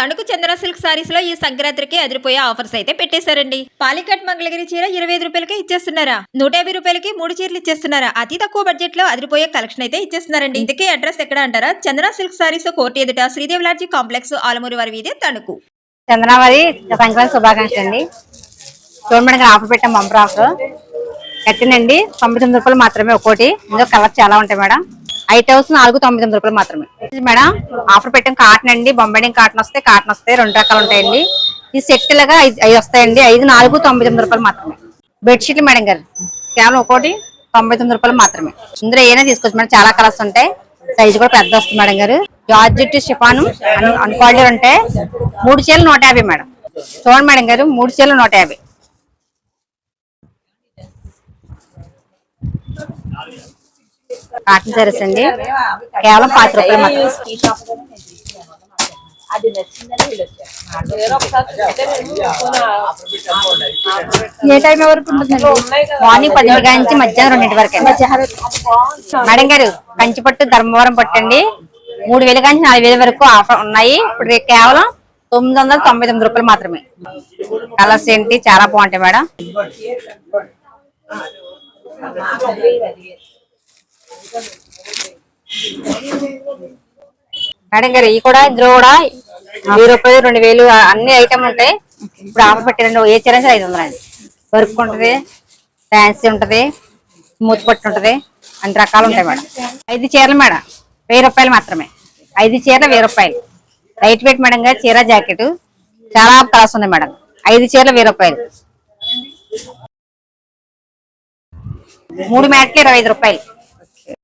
తణుకు చంద్ర silk సారీస్లో ఈ సంక్రాంతికి అదిరిపోయే ఆఫర్స్ అయితే పెట్టేశారండి. పాలికట్ మంగళగిరి చీర ఇరవై ఐదు రూపాయలకి ఇచ్చేస్తున్నారా? నూట యాభై రూపాయలకి మూడు చీరలు ఇచ్చేస్తున్నారా? అతి తక్కువ బడ్జెట్లో అదిరిపోయే కలెక్షన్ అయితే ఇచ్చేస్తున్నారండి. ఇందుకే అడ్రస్ ఎక్కడ అంటారా? చంద్ర సిల్క్ సారీస్ కోర్టు ఎదుట శ్రీదేవి లాడ్జీ కాంప్లెక్స్ ఆలమూరి వారి వీధి తణుకు. చందనావరి సంక్రాంతి శుభాకాంక్షలు అండి. ఆఫర్ పెట్టాం బంపర్ ఆఫర్. కట్టినండి తొంభై తొమ్మిది రూపాయలు మాత్రమే ఒక్కోటి. ఇందులో కలర్ చాలా ఉంటాయి మేడం. ఐట్ హౌస్ నాలుగు తొమ్మిది తొమ్మిది రూపాయలు మాత్రమే. మేడం ఆఫర్ పెట్టిన కాటన్ అండి బొంబాయి కాటన్ వస్తే కాటన్ వస్తాయి రెండు రకాలు ఉంటాయండి. ఈ సెట్ లాగా ఐదు వస్తాయండి ఐదు నాలుగు తొమ్మిది తొమ్మిది రూపాయలు మాత్రమే. బెడ్షీట్లు మేడం గారు కేవలం ఒకటి తొంభై తొమ్మిది రూపాయలు మాత్రమే. ఇందులో ఏమైనా తీసుకోవచ్చు మేడం చాలా కలర్స్ ఉంటాయి. సైజు కూడా పెద్ద వస్తుంది మేడం గారు. జార్జెట్ షిఫాను అన్క్వాలిటీ ఉంటాయి. మూడు చీరలు నూట యాభై మేడం. చూడండి మేడం గారు మూడు చీరలు నూట యాభై. కాటన్ సారీస్ అండి. కేవలం పాతి రూపాయలు మాత్రం ఏ టైం వరకు మార్నింగ్ పది గంటల నుంచి మధ్యాహ్నం రెండింటి వరకు. మేడం గారు కంచి పట్టు ధర్మవరం పట్టు అండి. మూడు వేల నుంచి నాలుగు వేల వరకు ఆఫర్ ఉన్నాయి. ఇప్పుడు కేవలం తొమ్మిది వందల తొంభై తొమ్మిది రూపాయలు మాత్రమే. కలర్స్ ఏంటి? చాలా బాగుంటాయి మేడం మేడం గారు ఇవి కూడా ఇందులో కూడా వెయ్యి రూపాయలు రెండు వేలు అన్ని ఐటమ్ ఉంటాయి ఇప్పుడు ఆఫర్ పెట్టారండి ఏ చీర ఐదు వందలు అండి వర్క్ ఉంటుంది ఫ్యాన్సీ ఉంటది స్మూత్ పట్టు ఉంటది అన్ని రకాలు ఉంటాయి మేడం. ఐదు చీరలు మేడం వెయ్యి రూపాయలు మాత్రమే. ఐదు చీరలు వెయ్యి రూపాయలు. లైట్ వెయిట్ మేడం గారు చీర జాకెట్ చాలా కలర్స్ ఉన్నాయి మేడం. ఐదు చీరలు వెయ్యి రూపాయలు. మూడు మ్యాట్లు ఇరవై ఐదు రూపాయలు.